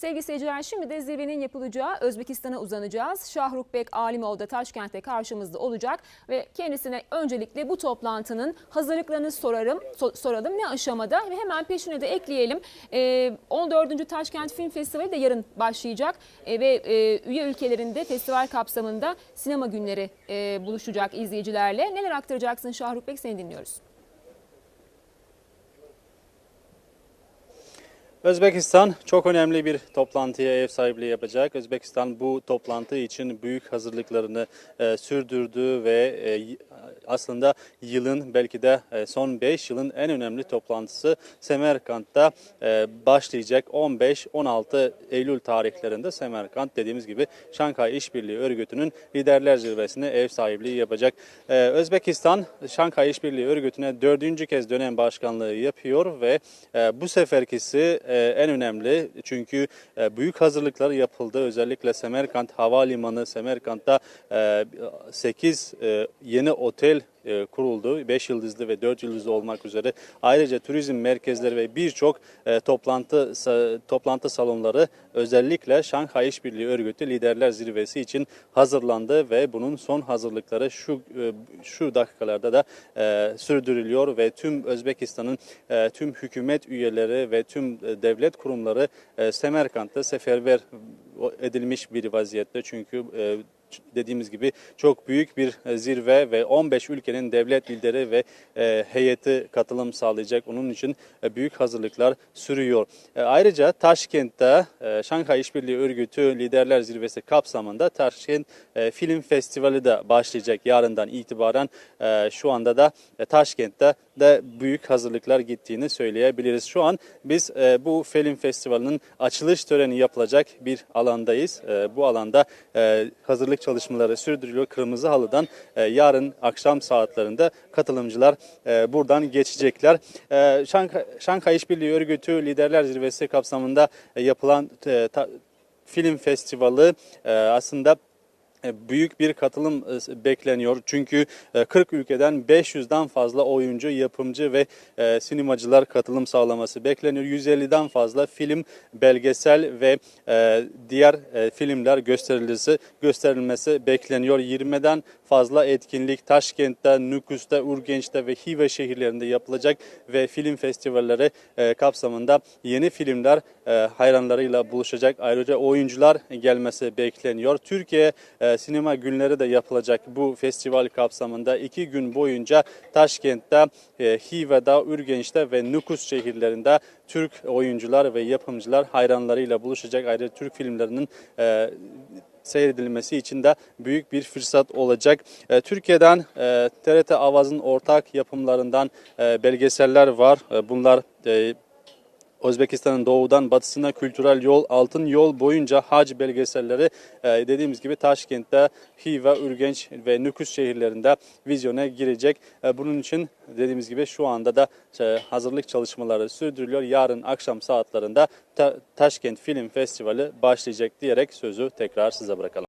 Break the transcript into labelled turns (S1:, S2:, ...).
S1: Sevgili seyirciler şimdi de zirvenin yapılacağı Özbekistan'a uzanacağız. Şahrukbek Alimov da Taşkent'te karşımızda olacak ve kendisine öncelikle bu toplantının hazırlıklarını sorarım, so- soralım ne aşamada ve hemen peşine de ekleyelim. Ee, 14. Taşkent Film Festivali de yarın başlayacak Ee, ve e, üye ülkelerinde festival kapsamında sinema günleri e, buluşacak izleyicilerle. Neler aktaracaksın Şahrukbek seni dinliyoruz.
S2: Özbekistan çok önemli bir toplantıya ev sahipliği yapacak. Özbekistan bu toplantı için büyük hazırlıklarını e, sürdürdü ve e, aslında yılın belki de e, son 5 yılın en önemli toplantısı Semerkant'ta e, başlayacak 15-16 Eylül tarihlerinde Semerkant dediğimiz gibi Şanghay İşbirliği Örgütü'nün liderler zirvesine ev sahipliği yapacak. E, Özbekistan Şanghay İşbirliği Örgütü'ne dördüncü kez dönem başkanlığı yapıyor ve e, bu seferkisi en önemli çünkü e, büyük hazırlıklar yapıldı. Özellikle Semerkant Havalimanı, Semerkant'ta 8 yeni otel e, kuruldu. 5 yıldızlı ve 4 yıldızlı olmak üzere. Ayrıca turizm merkezleri ve birçok e, toplantı toplantı salonları özellikle Şanghay İşbirliği Örgütü Liderler Zirvesi için hazırlandı ve bunun son hazırlıkları şu e, şu dakikalarda da e, sürdürülüyor ve tüm Özbekistan'ın tüm hükümet üyeleri ve tüm devlet kurumları Semerkant'ta seferber edilmiş bir vaziyette çünkü dediğimiz gibi çok büyük bir e, zirve ve 15 ülkenin devlet lideri ve e, heyeti katılım sağlayacak. Onun için e, büyük hazırlıklar sürüyor. Ayrıca Taşkent'te Şanghay İşbirliği Örgütü Liderler Zirvesi kapsamında Taşkent Film Festivali de başlayacak yarından itibaren. Şu anda da Taşkent'te de büyük hazırlıklar gittiğini söyleyebiliriz. Şu an biz e, bu film festivalinin açılış töreni yapılacak bir alandayız. E, bu alanda e, hazırlık çalışmaları sürdürülüyor. Kırmızı halıdan e, yarın akşam saatlerinde katılımcılar e, buradan geçecekler. E, Şanghay, Şanghay İşbirliği Örgütü Liderler Zirvesi kapsamında e, yapılan e, ta- film festivali e, aslında büyük bir katılım e, bekleniyor. Çünkü e, 40 ülkeden 500'den fazla oyuncu, yapımcı ve e, sinemacılar katılım sağlaması bekleniyor. 150'den fazla film, belgesel ve e, diğer e, filmler gösterilmesi gösterilmesi bekleniyor. 20'den fazla etkinlik Taşkent'te, Nüküs'te, Urgenç'te ve Hive şehirlerinde yapılacak ve film festivalleri e, kapsamında yeni filmler e, hayranlarıyla buluşacak. Ayrıca oyuncular gelmesi bekleniyor. Türkiye e, sinema günleri de yapılacak bu festival kapsamında iki gün boyunca Taşkent'te, e, Hive'de, Ürgenç'te ve Nüküs şehirlerinde Türk oyuncular ve yapımcılar hayranlarıyla buluşacak. Ayrıca Türk filmlerinin e, seyredilmesi için de büyük bir fırsat olacak. E, Türkiye'den e, TRT Avaz'ın ortak yapımlarından e, belgeseller var. E, bunlar e, Özbekistan'ın doğudan batısına kültürel yol, altın yol boyunca hac belgeselleri e, dediğimiz gibi Taşkent'te, Hiva, Ürgenç ve Nüküs şehirlerinde vizyona girecek. E, bunun için dediğimiz gibi şu anda da e, hazırlık çalışmaları sürdürülüyor. Yarın akşam saatlerinde Ta- Taşkent Film Festivali başlayacak diyerek sözü tekrar size bırakalım.